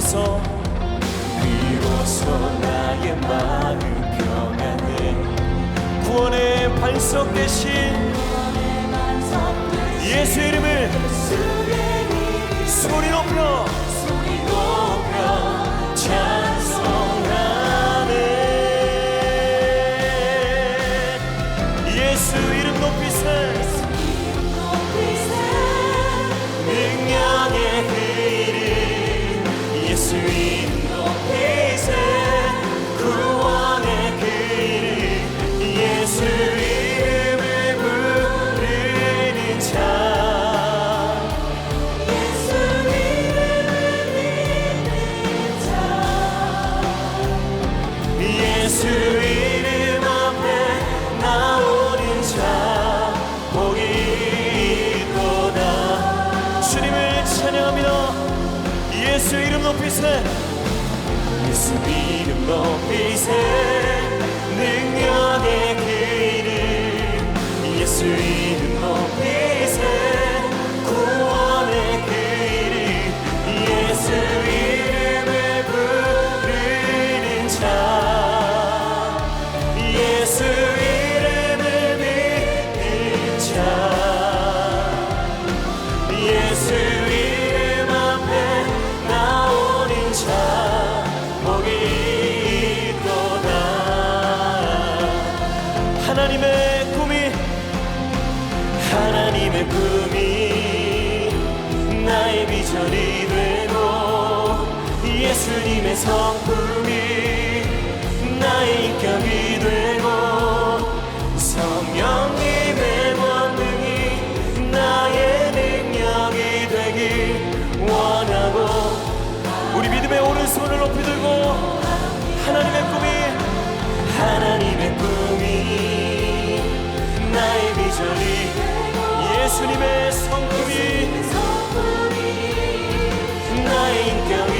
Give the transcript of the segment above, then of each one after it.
비로소 비로소 나의 마음 평안해 구원의 발석 대신 예수 이름을 소리 높여 소리 높여 높이세 성품이 나의 인격이 되고 성령님의 권능이 나의 능력이 되길 원하고 우리 믿음의 오른손을 높이 들고 하나님의 꿈이 하나님의 꿈이 나의 비전이 예수님의 성품이 나의 인격이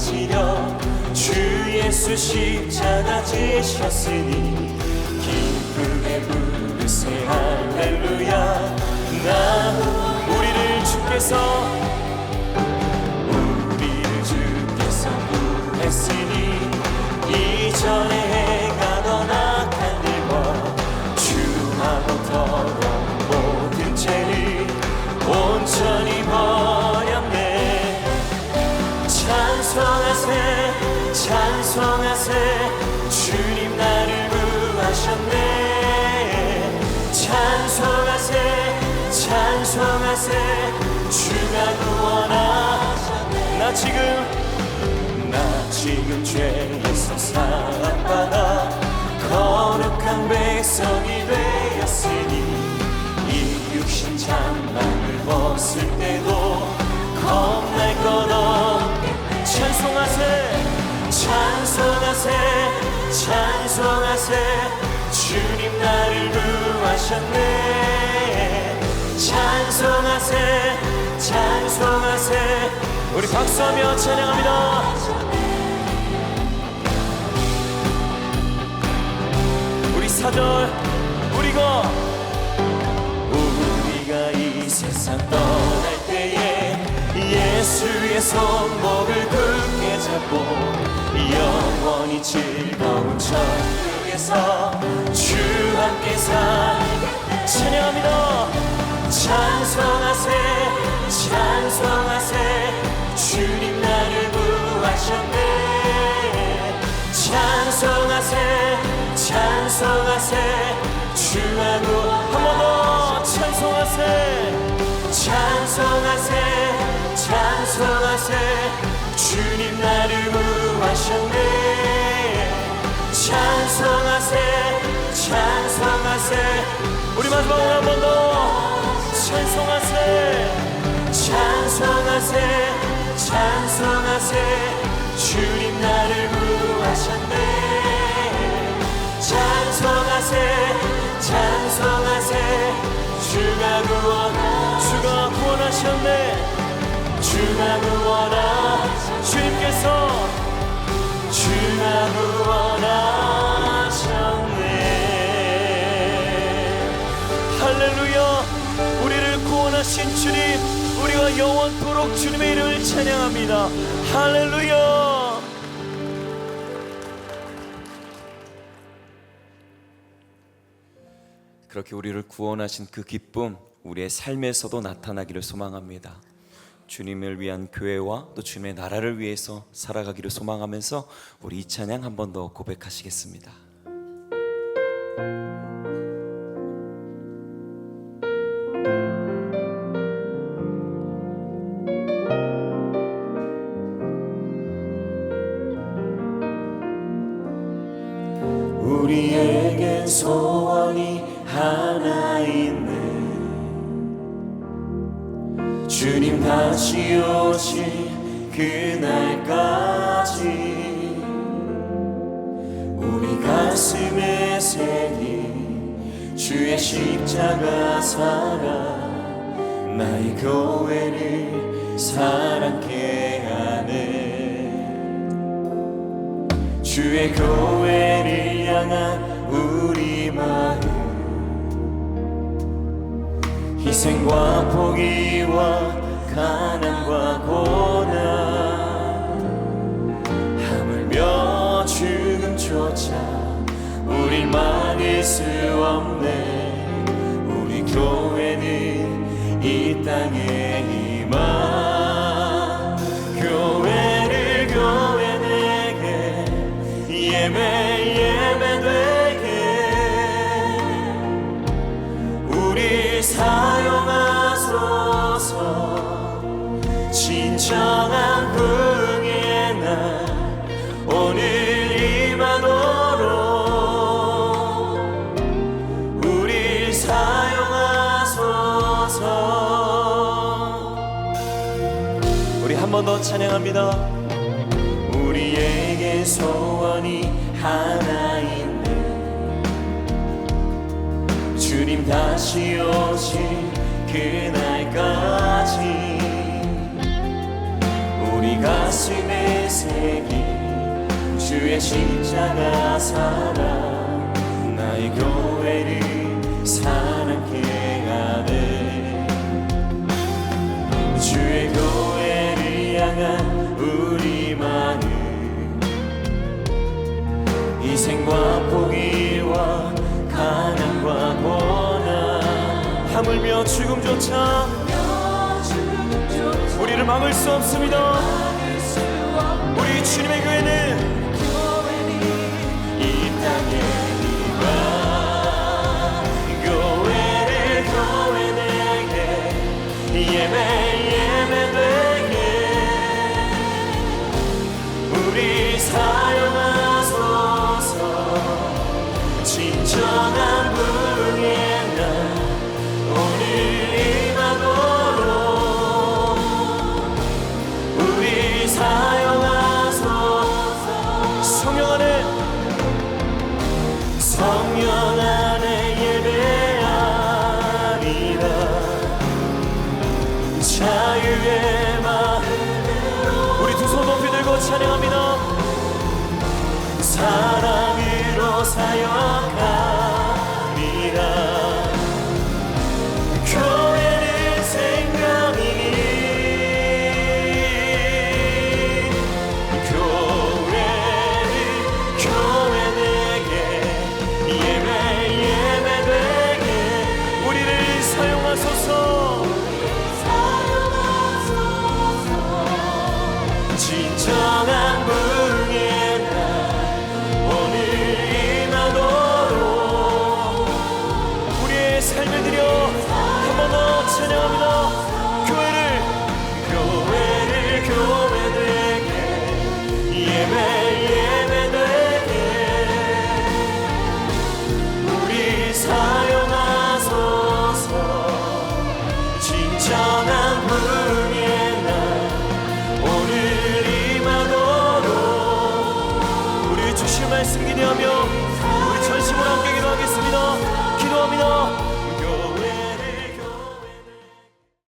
하시려 주 예수 십자가 지셨으니 기쁘게 부르세 할렐루야. 나 우리를 주께서 찬송하세 주가 구원하셨네. 나 지금 나 지금 죄에서 사랑받아 거룩한 백성이 되었으니 이 육신 장막을 벗을 때도 겁날 것 없겠네 찬송하세 찬송하세 찬송하세. 주님 나를 구하셨네 찬송하세 찬송하세. 우리 박수하며 찬양합니다. 우리 사절 우리가 우리가 이 세상 떠날 때에 예수의 손목을 굳게 잡고 영원히 즐거운 천국에서 찬송하세. 주님 나를 구하셨네. 찬송하세 찬송하세. 주하고 한 번 더 찬송하세. 찬송하세 찬송하세. 주님 나를 구하셨네. 찬송하세 찬송하세. 우리 마지막으로 한 번 더. 찬송하세 찬송하세 찬송하세. 주님 나를 구하셨네. 찬송하세 찬송하세. 주가 구원 주가 구원하셨네. 주가 구원하 주님께서 주가 구원하셨네. 할렐루야 우리를 구원하신 주님 우리가 영원토록 주님의 이름을 찬양합니다 할렐루야 그렇게 우리를 구원하신 그 기쁨 우리의 삶에서도 나타나기를 소망합니다. 주님을 위한 교회와 또 주님의 나라를 위해서 살아가기를 소망하면서 우리 이 찬양 한 번 더 고백하시겠습니다. 주의 십자가 사랑 나의 교회를 사랑케 하네. 주의 교회를 향한 우리 마음 희생과 포기와 가난과 고난 하물며 죽음조차 우릴 막을 수 없네 우리 교회는 이 땅에 희망 교회를 교회 내게 예배 예배 되게. 우리 사용하소서. 진정한 우리 한 번 더 찬양합니다. 우리에게 소원이 하나 있네 주님 다시 오실 그날까지 우리 가슴에 새긴 주의 십자가 사랑 수 없습니다. 우리 주님의 교회는